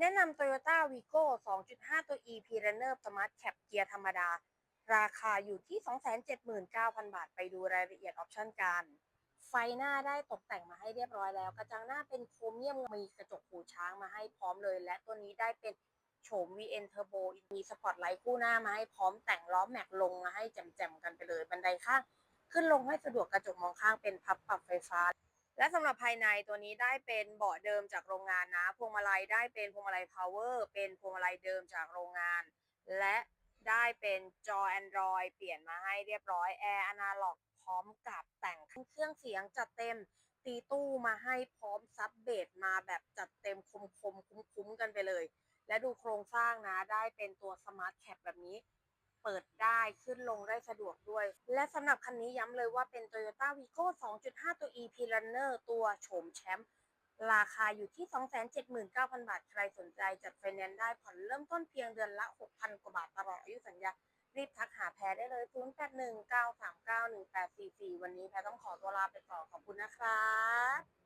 แนะนำ Toyota Vigo 2.5 ตัว E p r u n n e r Smart Cap เกียร์ธรรมดา ราคาอยู่ที่ 279,000 บาท ไปดูรายละเอียดออปชั่นกัน ไฟหน้าได้ตกแต่งมาให้เรียบร้อยแล้ว กระจังหน้าเป็นโครเมียมมีกระจกหูช้างมาให้พร้อมเลย และตัวนี้ได้เป็นโฉม VN Turbo มีสปอตไลท์คู่หน้ามาให้พร้อมแต่งล้อแม็กลงมาให้แจ่มๆกันไปเลย บันไดข้าง ขึ้นลงให้สะดวกกระจกมองข้างเป็นพับปรับไฟฟ้า และสำหรับภายในตัวนี้ได้เป็นเบาะเดิมจากโรงงานนะ พวงมาลัยได้เป็นพวงมาลัย power เป็นพวงมาลัยเดิมจากโรงงาน และได้เป็นจอ Android เปลี่ยนมาให้เรียบร้อยแอร์อนาล็อกพร้อมกับแต่งเครื่องเสียงจัดเต็มตีตู้มาให้พร้อมซับเบสมาแบบจัดเต็มคมคมคุ้มคุ้มๆกันไปเลย และดูโครงสร้างนะได้เป็นตัว Smart Cap แบบนี้ เปิดได้ขึ้นลงได้สะดวกด้วย และสำหรับคันนี้ย้ำเลยว่าเป็น Toyota Vigo 2.5 ตัว EP Runner ตัวโฉมแชมป์ราคาอยู่ที่ 279,000 บาท ใครสนใจจัดไฟแนนซ์ได้ผ่อนเริ่มต้นเพียงเดือนละ 6,000 กว่าบาทตลอดอายุสัญญา รีบทักหาแพรได้เลย 0819391844 วันนี้แพรต้องขอตัวลาไปก่อนขอบคุณนะครับ